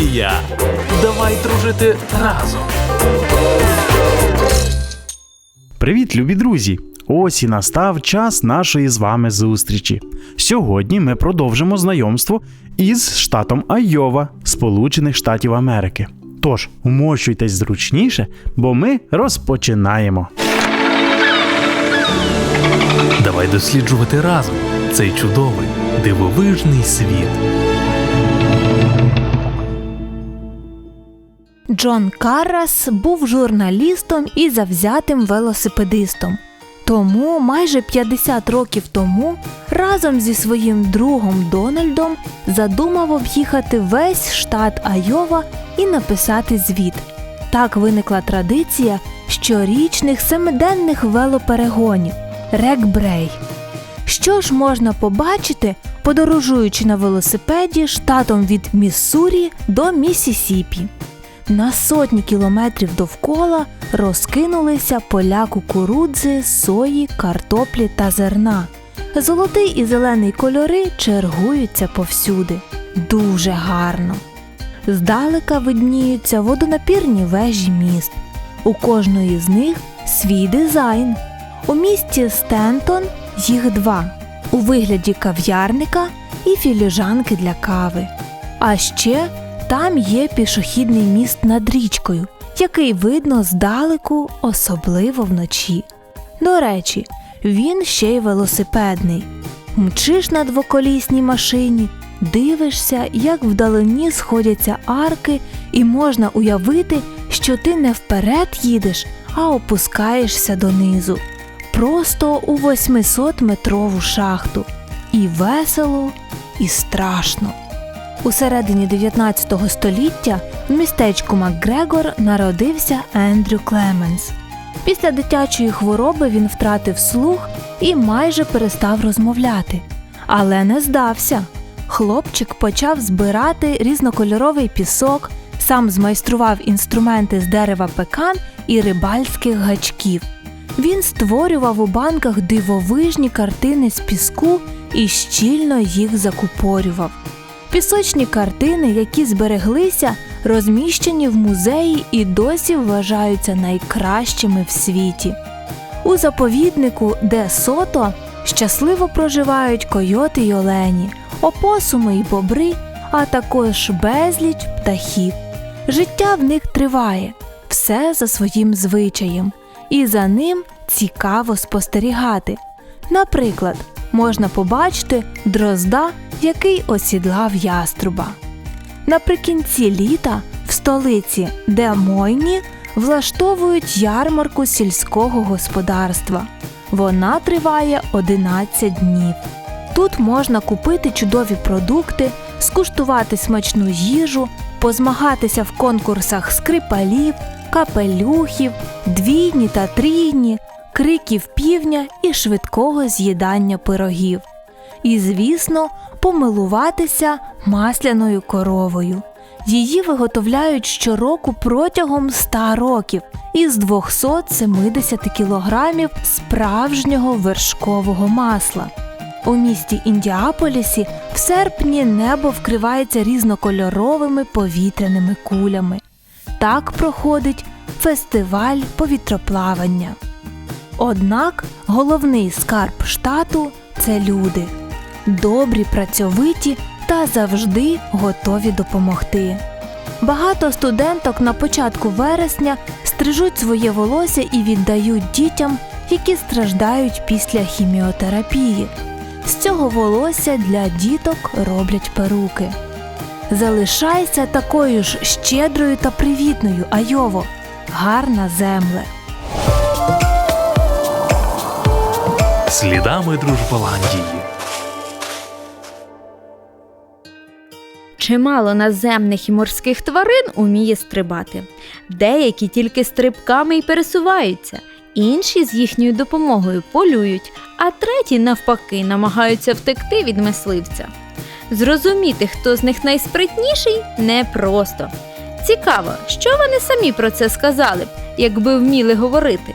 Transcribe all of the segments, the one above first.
Голландія. Давай дружити разом. Привіт, любі друзі! Ось і настав час нашої з вами зустрічі. Сьогодні ми продовжимо знайомство із штатом Айова, Сполучених Штатів Америки. Тож, умощуйтесь зручніше, бо ми розпочинаємо. Давай досліджувати разом цей чудовий, дивовижний світ. Джон Каррас був журналістом і завзятим велосипедистом. Тому майже 50 років тому разом зі своїм другом Дональдом задумав об'їхати весь штат Айова і написати звіт. Так виникла традиція щорічних семиденних велоперегонів Рекбрей. Що ж можна побачити, подорожуючи на велосипеді штатом від Міссурі до Міссісіпі? На сотні кілометрів довкола розкинулися поля кукурудзи, сої, картоплі та зерна. Золотий і зелений кольори чергуються повсюди. Дуже гарно. Здалека видніються водонапірні вежі міст. У кожної з них свій дизайн. У місті Стентон їх два у вигляді кав'ярника і філіжанки для кави. А ще там є пішохідний міст над річкою, який видно здалеку, особливо вночі. До речі, він ще й велосипедний. Мчиш на двоколісній машині, дивишся, як вдалині сходяться арки, і можна уявити, що ти не вперед їдеш, а опускаєшся донизу. Просто у 800-метрову шахту. І весело, і страшно. У середині 19 століття в містечку Макгрегор народився Ендрю Клеменс. Після дитячої хвороби він втратив слух і майже перестав розмовляти. Але не здався. Хлопчик почав збирати різнокольоровий пісок, сам змайстрував інструменти з дерева пекан і рибальських гачків. Він створював у банках дивовижні картини з піску і щільно їх закупорював. Пісочні картини, які збереглися, розміщені в музеї і досі вважаються найкращими в світі. У заповіднику Де Сото щасливо проживають койоти й олені, опосуми й бобри, а також безліч птахів. Життя в них триває, все за своїм звичаєм, і за ним цікаво спостерігати. Наприклад, можна побачити дрозда, який осідлав яструба. Наприкінці літа в столиці Демойні влаштовують ярмарку сільського господарства. Вона триває 11 днів. Тут можна купити чудові продукти, скуштувати смачну їжу, позмагатися в конкурсах скрипалів, капелюхів, двійні та трійні, криків півня і швидкого з'їдання пирогів. І, звісно, помилуватися масляною коровою. Її виготовляють щороку протягом 100 років із 270 кілограмів справжнього вершкового масла. У місті Індіаполісі в серпні небо вкривається різнокольоровими повітряними кулями. Так проходить фестиваль повітроплавання. Однак головний скарб штату це люди добрі, працьовиті та завжди готові допомогти. Багато студенток на початку вересня стрижуть своє волосся і віддають дітям, які страждають після хіміотерапії. З цього волосся для діток роблять перуки. Залишайся такою ж щедрою та привітною, Айово, гарна земле. Слідами Дружболандії. Чимало наземних і морських тварин уміє стрибати. Деякі тільки стрибками й пересуваються, інші з їхньою допомогою полюють, а треті, навпаки, намагаються втекти від мисливця. Зрозуміти, хто з них найспритніший, непросто. Цікаво, що вони самі про це сказали б, якби вміли говорити.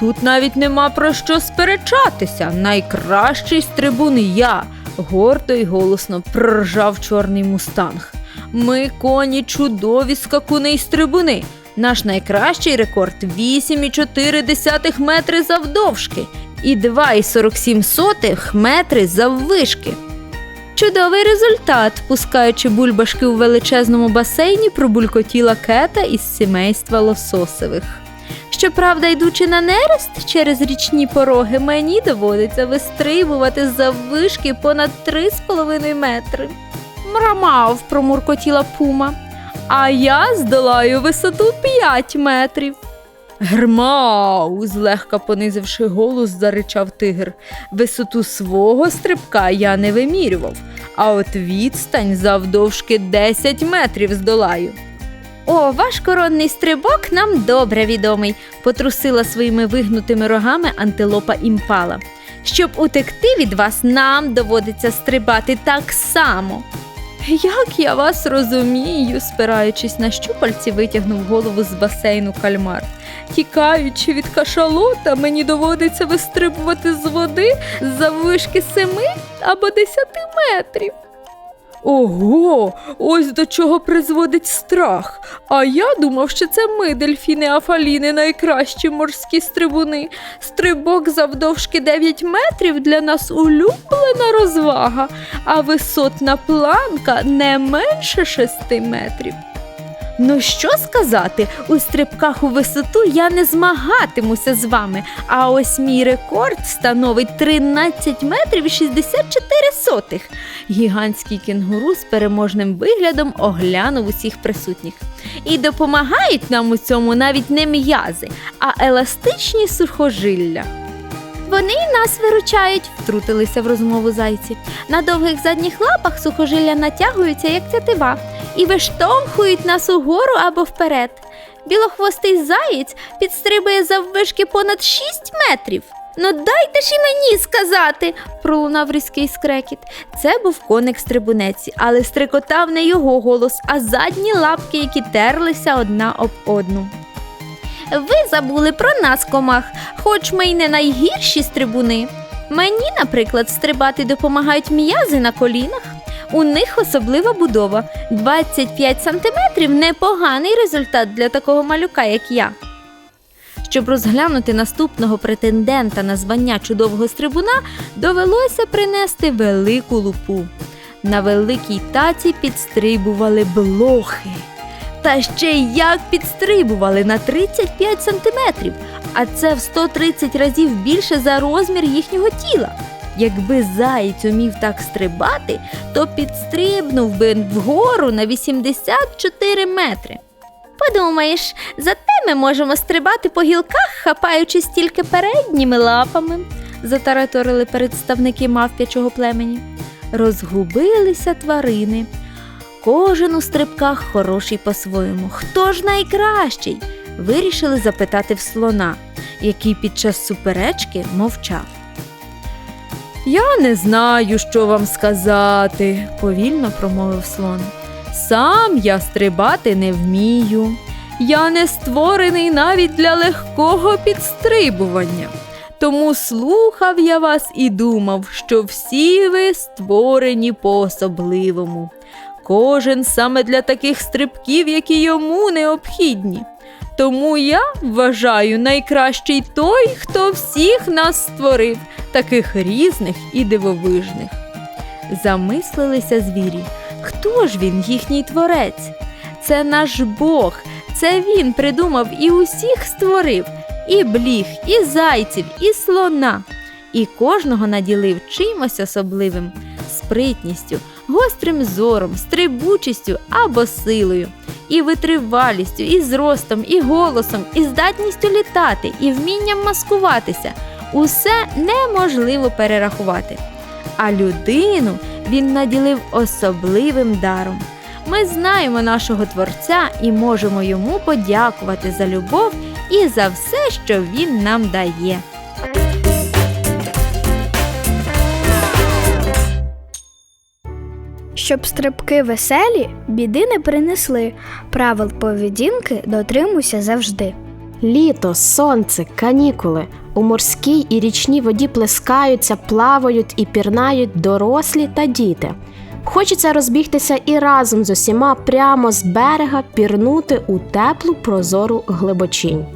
Тут навіть нема про що сперечатися. Найкращий стрибун я, гордо й голосно проржав чорний мустанг. Ми коні чудові скакуни й стрибуни. Наш найкращий рекорд 8,4 метри завдовжки і 2,47 метри заввишки. Чудовий результат, пускаючи бульбашки у величезному басейні, пробулькотіла кета із сімейства лососевих. Щоправда, йдучи на нерест через річні пороги, мені доводиться вистрибувати з заввишки понад 3,5 метри. Мрамав, промуркотіла пума, а я здолаю висоту 5 метрів. Грмау, злегка понизивши голос, заричав тигр. Висоту свого стрибка я не вимірював, а от відстань завдовжки 10 метрів здолаю. О, ваш коронний стрибок нам добре відомий, потрусила своїми вигнутими рогами антилопа імпала. Щоб утекти від вас, нам доводиться стрибати так само. Як я вас розумію, спираючись на щупальці, витягнув голову з басейну кальмар. Тікаючи від кашалота, мені доводиться вистрибувати з води з заввишки семи або десяти метрів. Ого, ось до чого призводить страх. А я думав, що це ми, дельфіни Афаліни, найкращі морські стрибуни. Стрибок завдовжки 9 метрів для нас улюблена розвага, а висотна планка не менше 6 метрів. Ну що сказати, у стрибках у висоту я не змагатимуся з вами, а ось мій рекорд становить 13 метрів і 64 сотих. Гігантський кінгуру з переможним виглядом оглянув усіх присутніх. І допомагають нам у цьому навіть не м'язи, а еластичні сухожилля. Вони нас виручають, втрутилися в розмову зайці. На довгих задніх лапах сухожилля натягуються, як тятива, і виштовхують нас угору або вперед. Білохвостий заєць підстрибує заввишки понад 6 метрів. Ну дайте ж і мені сказати, пролунав різкий скрекіт. Це був коник стрибунець, але стрикотав не його голос, а задні лапки, які терлися одна об одну. Ви забули про нас, комах, хоч ми й не найгірші стрибуни. Мені, наприклад, стрибати допомагають м'язи на колінах. У них особлива будова 25 сантиметрів непоганий результат для такого малюка, як я. Щоб розглянути наступного претендента на звання чудового стрибуна, довелося принести велику лупу. На великій таці підстрибували блохи. Та ще й як підстрибували на 35 сантиметрів, а це в 130 разів більше за розмір їхнього тіла. Якби заєць умів так стрибати, то підстрибнув би вгору на 84 метри. Подумаєш, зате ми можемо стрибати по гілках, хапаючись тільки передніми лапами, затараторили представники мавпячого племені. Розгубилися тварини. Кожен у стрибках хороший по-своєму. Хто ж найкращий? Вирішили запитати в слона, який під час суперечки мовчав. Я не знаю, що вам сказати, повільно промовив слон. Сам я стрибати не вмію. Я не створений навіть для легкого підстрибування. Тому слухав я вас і думав, що всі ви створені по-особливому. Кожен саме для таких стрибків, які йому необхідні. Тому я вважаю найкращий той, хто всіх нас створив, таких різних і дивовижних. Замислилися звірі. Хто ж він, їхній творець? Це наш Бог, це він придумав і усіх створив, і бліг, і зайців, і слона, і кожного наділив чимось особливим, спритністю, гострим зором, стрибучістю або силою, і витривалістю, і зростом, і голосом, і здатністю літати, і вмінням маскуватися. Усе неможливо перерахувати. А людину він наділив особливим даром. Ми знаємо нашого Творця і можемо йому подякувати за любов і за все, що він нам дає. Щоб стрибки веселі, біди не принесли. Правил поведінки дотримуйся завжди. Літо, сонце, канікули. У морській і річній воді плескаються, плавають і пірнають дорослі та діти. Хочеться розбігтися і разом з усіма прямо з берега пірнути у теплу прозору глибочинь.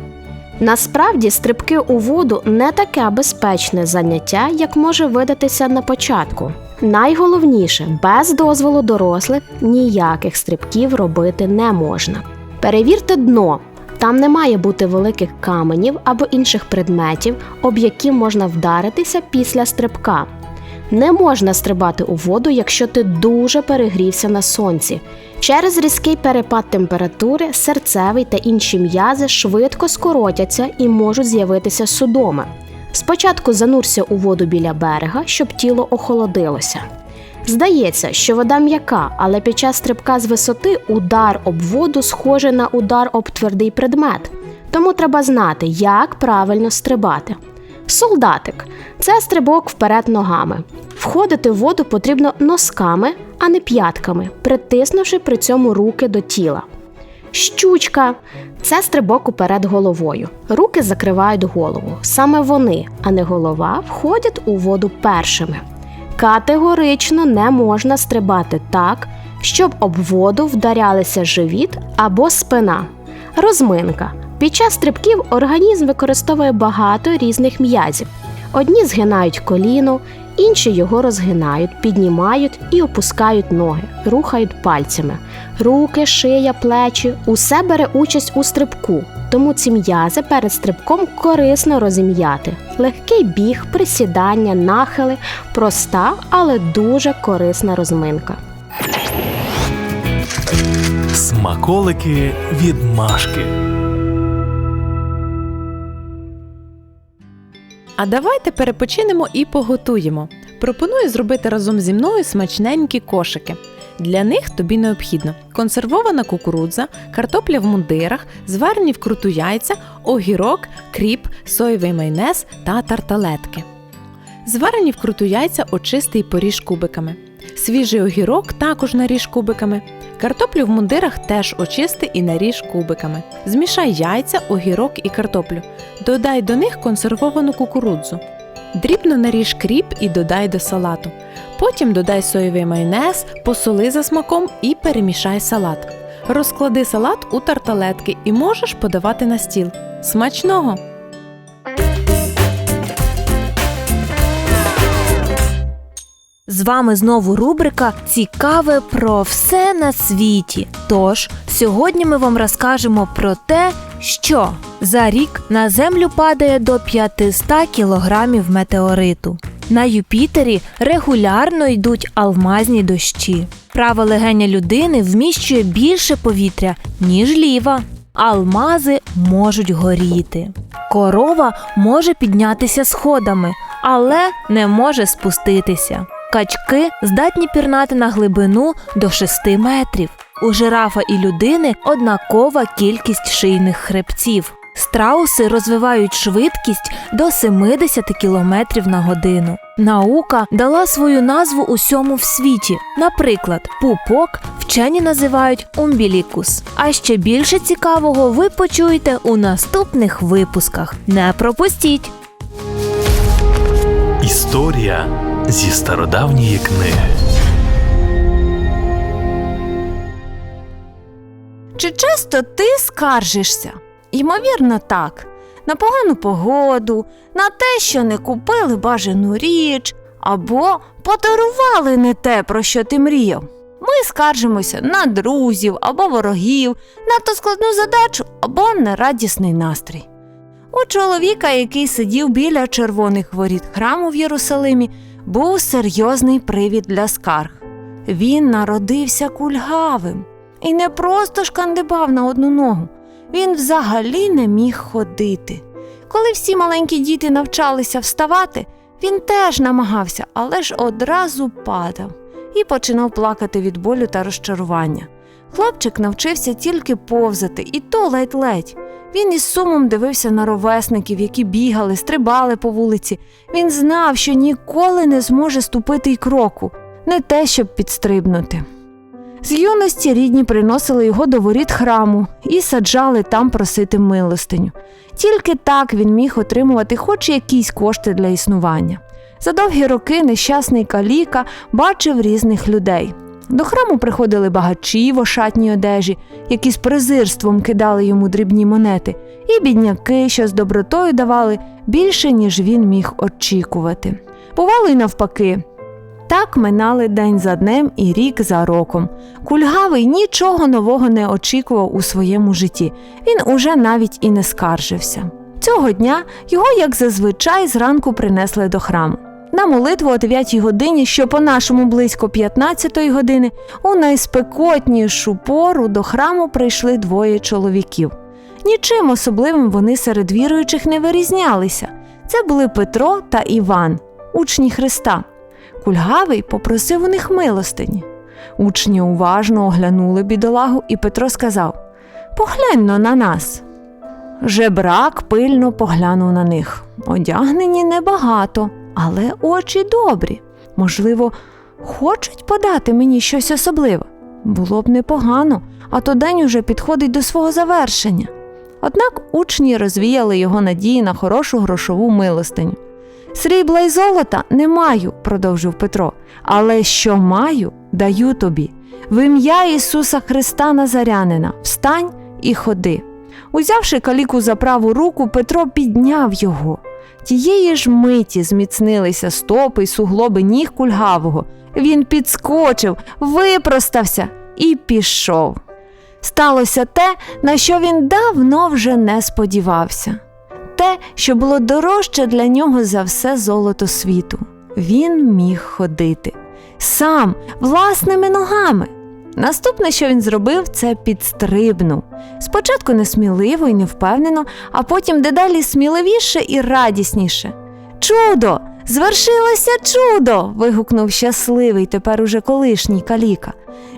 Насправді, стрибки у воду не таке безпечне заняття, як може видатися на початку. Найголовніше, без дозволу дорослих ніяких стрибків робити не можна. Перевірте дно. Там не має бути великих каменів або інших предметів, об які можна вдаритися після стрибка. Не можна стрибати у воду, якщо ти дуже перегрівся на сонці. Через різкий перепад температури серцевий та інші м'язи швидко скоротяться і можуть з'явитися судоми. Спочатку занурся у воду біля берега, щоб тіло охолодилося. Здається, що вода м'яка, але під час стрибка з висоти удар об воду схожий на удар об твердий предмет. Тому треба знати, як правильно стрибати. Солдатик це стрибок вперед ногами. Входити в воду потрібно носками, а не п'ятками, притиснувши при цьому руки до тіла. Щучка це стрибок уперед головою. Руки закривають голову. Саме вони, а не голова, входять у воду першими. Категорично не можна стрибати так, щоб об воду вдарялися живіт або спина. Розминка. Під час стрибків організм використовує багато різних м'язів. Одні згинають коліно, інші його розгинають, піднімають і опускають ноги, рухають пальцями. Руки, шия, плечі усе бере участь у стрибку, тому ці м'язи перед стрибком корисно розім'яти. Легкий біг, присідання, нахили проста, але дуже корисна розминка. Смаколики від Машки. А давайте перепочинемо і поготуємо. Пропоную зробити разом зі мною смачненькі кошики. Для них тобі необхідно консервована кукурудза, картопля в мундирах, зварені вкруту яйця, огірок, кріп, соєвий майонез та тарталетки. Зварені вкруту яйця очисти і поріж кубиками. Свіжий огірок також наріж кубиками. Картоплю в мундирах теж очисти і наріж кубиками. Змішай яйця, огірок і картоплю. Додай до них консервовану кукурудзу. Дрібно наріж кріп і додай до салату. Потім додай соєвий майонез, посоли за смаком і перемішай салат. Розклади салат у тарталетки і можеш подавати на стіл. Смачного! З вами знову рубрика Цікаве про все на світі. Тож сьогодні ми вам розкажемо про те, що за рік на землю падає до 500 кілограмів метеориту. На Юпітері регулярно йдуть алмазні дощі. Праве легеня людини вміщує більше повітря, ніж ліва. Алмази можуть горіти. Корова може піднятися сходами, але не може спуститися. Качки здатні пірнати на глибину до 6 метрів. У жирафа і людини однакова кількість шийних хребців. Страуси розвивають швидкість до 70 км на годину. Наука дала свою назву усьому в світі. Наприклад, пупок вчені називають умбілікус. А ще більше цікавого ви почуєте у наступних випусках. Не пропустіть! Історія зі стародавньої книги. Чи часто ти скаржишся? Ймовірно, так. На погану погоду, на те, що не купили бажану річ, або подарували не те, про що ти мріяв. Ми скаржимося на друзів або ворогів, надто складну задачу або нерадісний настрій. У чоловіка, який сидів біля червоних воріт храму в Єрусалимі, був серйозний привід для скарг. Він народився кульгавим і не просто шкандибав на одну ногу. Він взагалі не міг ходити. Коли всі маленькі діти навчалися вставати, він теж намагався, але ж одразу падав і починав плакати від болю та розчарування. Хлопчик навчився тільки повзати, і то ледь-ледь. Він із сумом дивився на ровесників, які бігали, стрибали по вулиці. Він знав, що ніколи не зможе ступити й кроку, не те, щоб підстрибнути. З юності рідні приносили його до воріт храму і саджали там просити милостиню. Тільки так він міг отримувати хоч якісь кошти для існування. За довгі роки нещасний каліка бачив різних людей. До храму приходили багачі в ошатній одежі, які з презирством кидали йому дрібні монети, і бідняки, що з добротою давали більше, ніж він міг очікувати. Бувало й навпаки. Так минали день за днем і рік за роком. Кульгавий нічого нового не очікував у своєму житті. Він уже навіть і не скаржився. Цього дня його, як зазвичай, зранку принесли до храму. На молитву о 9 годині, що по-нашому близько 15 години, у найспекотнішу пору до храму прийшли двоє чоловіків. Нічим особливим вони серед віруючих не вирізнялися. Це були Петро та Іван, учні Христа. Кульгавий попросив у них милостині. Учні уважно оглянули бідолагу, і Петро сказав: Поглянь но на нас. Жебрак пильно поглянув на них. Одягнені небагато, але очі добрі. Можливо, хочуть подати мені щось особливе. Було б непогано, а то день уже підходить до свого завершення. Однак учні розвіяли його надії на хорошу грошову милостиню. Срібла й золота не маю, продовжив Петро, але що маю, даю тобі. В ім'я Ісуса Христа Назарянина, встань і ходи. Узявши каліку за праву руку, Петро підняв його. Тієї ж миті зміцнилися стопи й суглоби ніг кульгавого. Він підскочив, випростався і пішов. Сталося те, на що він давно вже не сподівався. Те, що було дорожче для нього за все золото світу. Він міг ходити сам, власними ногами. Наступне, що він зробив, це підстрибнув. Спочатку несміливо і невпевнено, а потім дедалі сміливіше і радісніше. Чудо! Звершилося чудо! вигукнув щасливий тепер уже колишній каліка.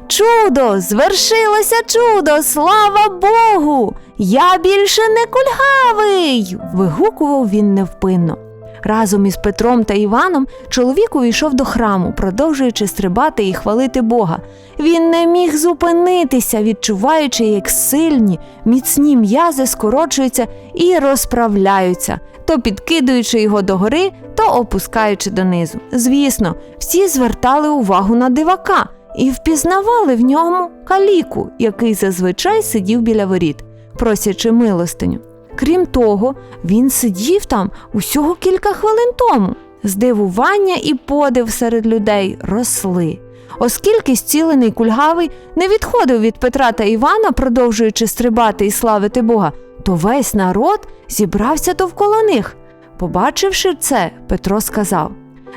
Чудо! Звершилося чудо! Слава Богу! Я більше не кульгавий! вигукував він невпинно. Разом із Петром та Іваном чоловік увійшов до храму, продовжуючи стрибати і хвалити Бога. Він не міг зупинитися, відчуваючи, як сильні, міцні м'язи скорочуються і розправляються, то підкидуючи його догори, то опускаючи донизу. Звісно, всі звертали увагу на дивака і впізнавали в ньому каліку, який зазвичай сидів біля воріт, просячи милостиню. Крім того, він сидів там усього кілька хвилин тому. Здивування і подив серед людей росли. Оскільки зцілений кульгавий не відходив від Петра та Івана, продовжуючи стрибати і славити Бога, то весь народ зібрався довкола них. Побачивши це, Петро сказав: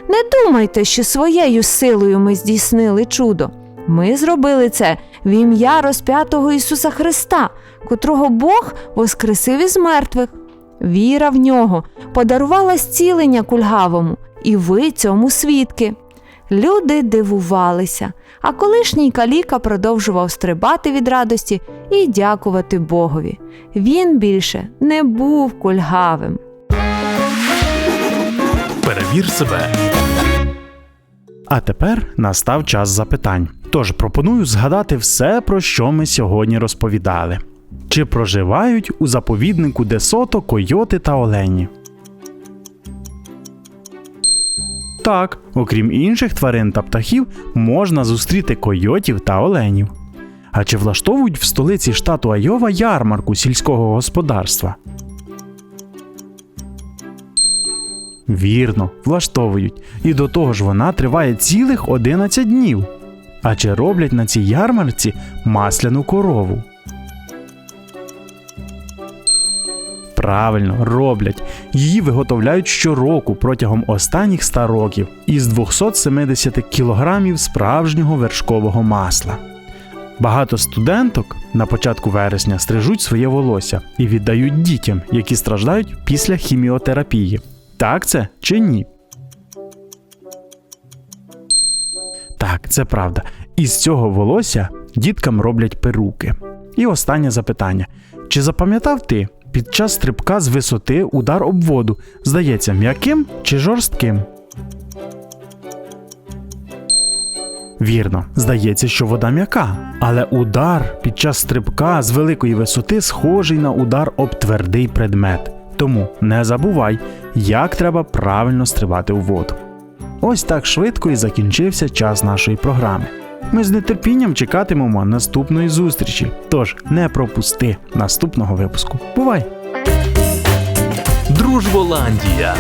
Не думайте, що своєю силою ми здійснили чудо. Ми зробили це в ім'я розп'ятого Ісуса Христа, котрого Бог воскресив із мертвих. Віра в нього подарувала зцілення кульгавому, і ви цьому свідки. Люди дивувалися, а колишній каліка продовжував стрибати від радості і дякувати Богові. Він більше не був кульгавим. Перевір себе. А тепер настав час запитань. Тож пропоную згадати все, про що ми сьогодні розповідали. Чи проживають у заповіднику Десото койоти та олені? Так, окрім інших тварин та птахів, можна зустріти койотів та оленів. А чи влаштовують в столиці штату Айова ярмарку сільського господарства? Вірно, влаштовують. І до того ж вона триває цілих 11 днів. А чи роблять на цій ярмарці масляну корову? Правильно, роблять. Її виготовляють щороку протягом останніх 100 років із 270 кілограмів справжнього вершкового масла. Багато студенток на початку вересня стрижуть своє волосся і віддають дітям, які страждають після хіміотерапії. Так це чи ні? Так, це правда. Із цього волосся діткам роблять перуки. І останнє запитання: чи запам'ятав ти під час стрибка з висоти удар об воду здається м'яким чи жорстким? Вірно, здається, що вода м'яка, але удар під час стрибка з великої висоти схожий на удар об твердий предмет. Тому не забувай, як треба правильно стрибати у воду. Ось так швидко і закінчився час нашої програми. Ми з нетерпінням чекатимемо наступної зустрічі. Тож не пропусти наступного випуску. Бувай! Дружболандія.